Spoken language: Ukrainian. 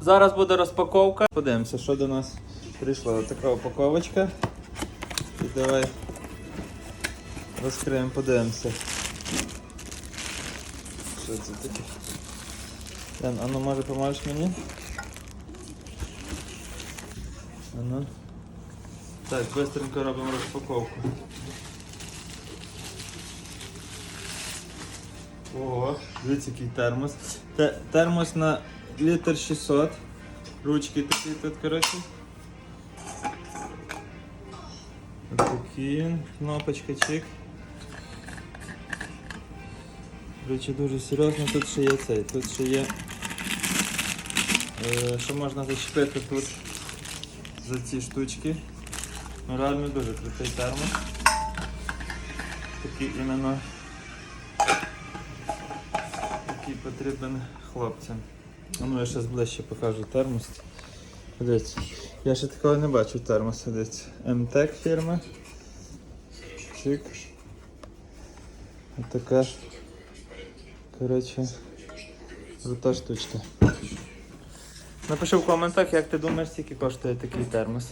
Зараз буде розпаковка. Подивимося, що до нас прийшла така упаковочка. І давай розкриємо, подивимося. Що це таке? Ян, а ну може поможеш мені? А ну. Так, швидко робимо розпаковку. Ого, дивіться, який термос. Те- термос на літр 600. Ручки такі тут, коротше. Такі, кнопочка чик. Речі дуже серйозно, тут ще є цей, тут ще є. Е, що можна зачепити тут за ці штучки. Ну реально дуже крутий термос. Такий іменно який потрібен хлопцям. Ну я зараз ближче покажу термос. Дивіться. Я ще такого не бачив термоса. Дивіться. МТЕК фірма. Чик. Отака. Коротше. Крута штучка. Напиши в коментах, як ти думаєш, скільки коштує такий термос.